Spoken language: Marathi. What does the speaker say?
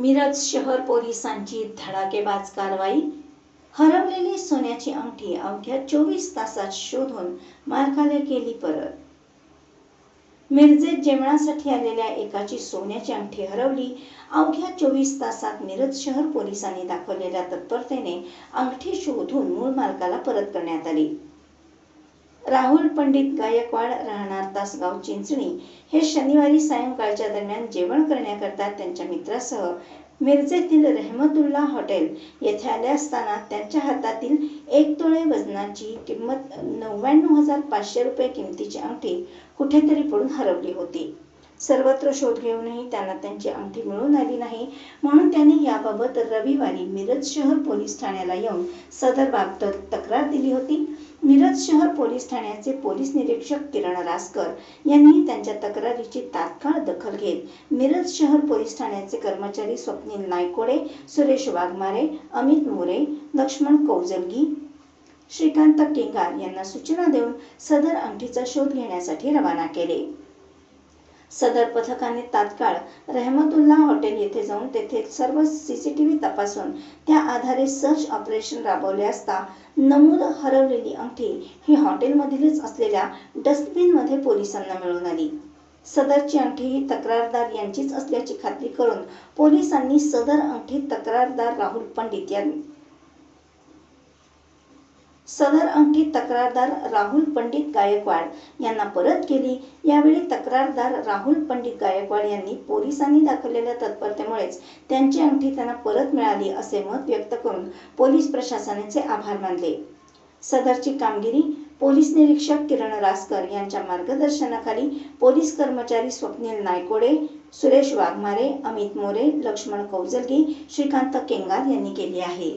मिरज शहर पोलिसांची धडाकेबाज कारवाई. हरवलेली सोन्याची अंगठी अवघ्या चोवीस तासात शोधून मालकाला केली परत. मिरजेत जेवणासाठी आलेल्या एकाची सोन्याची अंगठी हरवली. अवघ्या चोवीस तासात मिरज शहर पोलिसांनी दाखवलेल्या तत्परतेने अंगठी शोधून मूळ मालकाला परत करण्यात आली. राहुल पंडित गायकवाड राहणार तासगाव चिंचणी हे शनिवारी सायंकाळच्या दरम्यान जेवण करण्याकरता त्यांच्या मित्रासह मिरजेतील रहमतुल्ला हॉटेल येथे आले असताना त्यांच्या हातातील एक तोळे वजनाची किंमत नव्याण्णव हजार पाचशे रुपये किमतीची अंगठी कुठेतरी पडून हरवली होती. सर्वत्र शोध घेऊनही त्यांना त्यांची अंगठी मिळून आली नाही. म्हणून त्यांनी याबाबत रविवारी मिरज शहर पोलीस ठाण्याला येऊन सदर बाबत तक्रार दिली होती. मिरज शहर पोलीस ठाण्याचे पोलीस निरीक्षक किरण रासकर यांनी त्यांच्या तक्रारीची तात्काळ दखल घेत मिरज शहर पोलीस ठाण्याचे कर्मचारी स्वप्नील नायकोडे सुरेश वाघमारे अमित मोरे लक्ष्मण कौजलगी श्रीकांत केंगार यांना सूचना देऊन सदर अंगठीचा शोध घेण्यासाठी रवाना केले. सदर पथकाने तात्काळ रहमतुल्ला हॉटेल येथे जाऊन तेथे सर्व सीसीटीव्ही तपासून त्या आधारे सर्च ऑपरेशन राबवले असता नमूद हरवलेली अंगठी ही हॉटेलमधीलच असलेल्या डस्टबिनमध्ये पोलिसांना मिळून आली. सदरची अंगठी ही तक्रारदार यांचीच असल्याची खात्री करून पोलिसांनी सदर अंगठी तक्रारदार राहुल पंडित यांनी सदर अंकित तक्रारदार राहुल पंडित गायकवाड यांना परत केली. यावेळी तक्रारदार राहुल पंडित गायकवाड यांनी पोलिसांनी दाखवलेल्या तत्परतेमुळेच त्यांची अंगठी त्यांना परत मिळाली असे मत व्यक्त करून पोलीस प्रशासनाचे आभार मानले. सदरची कामगिरी पोलीस निरीक्षक किरण रासकर यांच्या मार्गदर्शनाखाली पोलीस कर्मचारी स्वप्नील नायकोडे सुरेश वाघमारे अमित मोरे लक्ष्मण कौजलगी श्रीकांत केंगार यांनी केली आहे.